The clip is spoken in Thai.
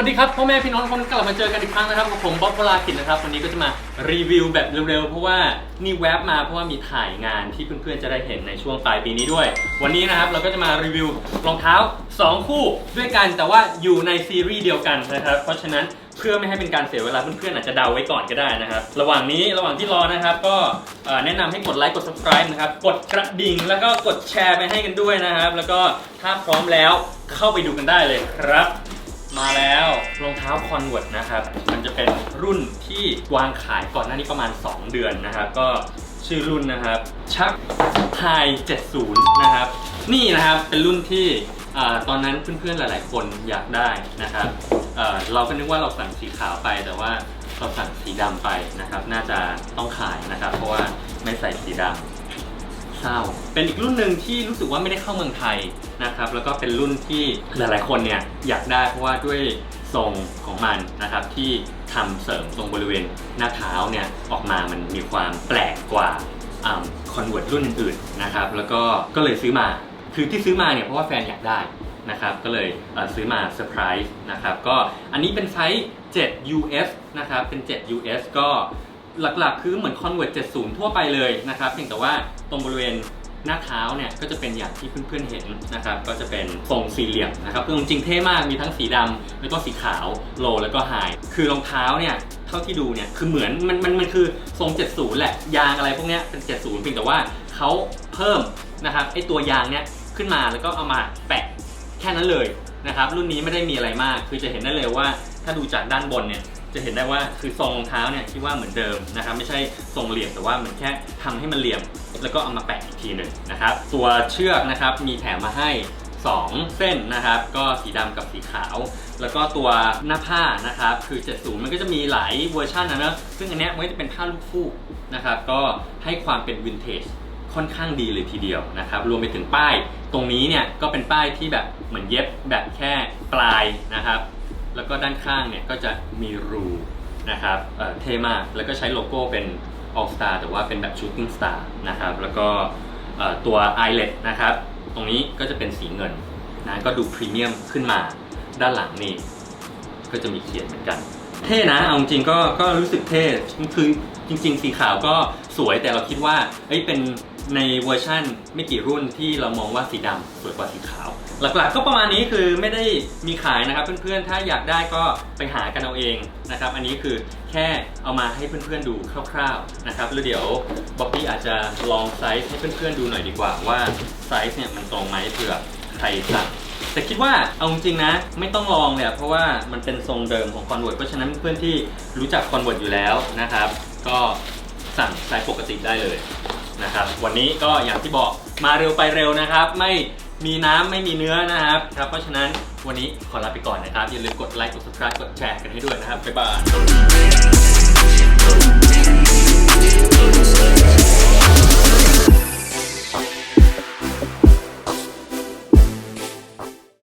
วัสดีครับพ่อแม่พี่น้องทุกคนกลับมาเจอกันอีกครั้งนะครับกับผมบ๊อบวรากิจนะครับวันนี้ก็จะมารีวิวแบบเร็วๆเพราะว่านี่แวบมาเพราะว่ามีถ่ายงานที่เพื่อนๆจะได้เห็นในช่วงปลายปีนี้ด้วย วันนี้นะครับเราก็จะมารีวิวรองเท้า 2 คู่ด้วยกันแต่ว่าอยู่ในซีรีส์เดียวกันนะครับเพราะฉะนั้นเพื่อไม่ให้เป็นการเสียเวลาเพื่อนๆอาจจะเดาไว้ก่อนก็ได้นะครับ ระหว่างนี้ระหว่างที่รอนะครับ ก็แนะนำให้กดไลค์กด subscribe นะครับ กดกระดิ่งแล้วก็กดแชร์ไปให้กันด้วยนะครับ แล้วก็ถ้าพร้อมแล้วเข้าไปดูกันได้เลยครับ มาแล้วรองเท้าคอนเวิร์ตนะครับ มันจะเป็นรุ่นที่วางขายก่อนหน้านี้ประมาณ 2 เดือนนะครับ ก็ชื่อรุ่นนะครับชักไฮ70 นะครับ นี่นะครับเป็นรุ่นที่ตอนนั้นเพื่อนๆหลาย ๆ คนอยากได้นะครับเเราก็นึกว่าเราสั่งสีขาวไปแต่ว่าเราสั่งสีดำไปนะครับ น่าจะต้องขายนะครับ เพราะว่าไม่ใส่สีดำ เศร้าเป็นอีกรุ่นหนึ่งที่รู้สึกว่าไม่ได้เข้าเมืองไทยนะครับ แล้วก็เป็นรุ่นที่หลายๆคนเนี่ยอยากได้เพราะว่าด้วยทรงของมันนะครับที่ทำเสริมตรงบริเวณหน้าเท้าเนี่ยออกมามันมีความแปลกกว่าคอนเวิร์ตรุ่นอื่นๆนะครับ แล้วก็ก็เลยซื้อมาคือที่ซื้อมาเนี่ยเพราะว่าแฟนอยากได้นะครับก็เลยเซื้อมาเซอร์ไพรส์นะครับก็อันนี้เป็นไซส์ 7 US นะครับเป็น 7 US ก็ หลักๆ คือเหมือน Convert 70 ทั่วไปเลยนะครับเพียงแต่ว่าตรงบริเวณหน้าเท้าเนี่ยก็จะเป็นอย่างที่เพื่อนๆเห็นนะครับ ก็จะเป็นทรงสี่เหลี่ยมนะครับคือจริงๆเท่มากมีทั้งสีดำแล้วก็สีขาวโลแล้วก็ไฮคือรองเท้าเนี่ยเท่าที่ดูเนี่ยคือเหมือนมันมันมันคือทรง 70 แหละ ยางอะไรพวกเนี้ยเป็น 70เพียงแต่ว่าเขาเพิ่มนะครับไอตัวยางเนี่ยขึ้นมาแล้วก็เอามาแปะแค่นั้นเลยนะครับรุ่นนี้ไม่ได้มีอะไรมาก คือจะเห็นได้เลยว่าถ้าดูจากด้านบนเนี่ย จะเห็นได้ว่าคือทรงรองเท้าเนี่ยที่ว่าเหมือนเดิมนะครับไม่ใช่ทรงเหลี่ยมแต่ว่ามันแค่ทำให้มันเหลี่ยม แล้วก็เอามาแปะอีกทีหนึ่งนะครับตัวเชือกนะครับมีแถมมาให้ 2 เส้นนะครับก็สีดำกับสีขาว แล้วก็ตัวหน้าผ้านะครับคือ 70 มันก็จะมีหลายเวอร์ชันนะเนอะซึ่งอันเนี้ยมันก็จะเป็นผ้าลูกฟูกนะครับก็ให้ความเป็นวินเทจค่อนข้างดีเลยทีเดียวนะครับรวมไปถึงป้าย ตรงนี้เนี่ยก็เป็นป้ายที่แบบเหมือนเย็บแบบแค่ปลายนะครับ แล้วก็ด้านข้างเนี่ยก็จะมีรูนะครับเเท่มาก แล้วก็ใช้โลโก้เป็น All Star แต่ว่าเป็นแบบ Shooting Star นะครับ แล้วก็ตัว eyelet นะครับ ตรงนี้ก็จะเป็นสีเงินนะก็ดูพรีเมียมขึ้นมา ด้านหลังนี่ก็จะมีเขียนเหมือนกัน เท่นะ เอาจริงก็ก็รู้สึกเท่คือจริง ๆ สีขาวก็สวยแต่เราคิดว่าเอ้ยเป็นในเวอร์ชั่นไม่กี่รุ่นที่เรามองว่าสีดำสวยกว่าสีขาว หลักๆก็ประมาณนี้คือไม่ได้มีขายนะครับเพื่อนๆ ถ้าอยากได้ก็ไปหากันเอาเองนะครับ อันนี้คือแค่เอามาให้เพื่อนๆดูคร่าวๆนะครับแล้วเดี๋ยวบ๊อบบี้อาจจะลองไซส์ให้เพื่อนๆดูหน่อยดีกว่าว่าไซส์เนี่ยมันตรงไหมเผื่อใครสั่งแต่คิดว่าเอาจริงนะ ไม่ต้องลองเลยเพราะว่ามันเป็นทรงเดิมของคอนเวิร์ตเพราะฉะนั้นเพื่อนที่รู้จักคอนเวิร์ตอยู่แล้วนะครับ ก็สั่งไซส์ปกติได้เลยนะครับ วันนี้ก็อย่างที่บอกมาเร็วไปเร็วนะครับ ไม่ มีน้ำไม่มีเนื้อนะครับครับ เพราะฉะนั้นวันนี้ขอลาไปก่อนนะครับ อย่าลืมกดไลค์ กด subscribe กดแชร์กันให้ด้วยนะครับ บ๊ายบาย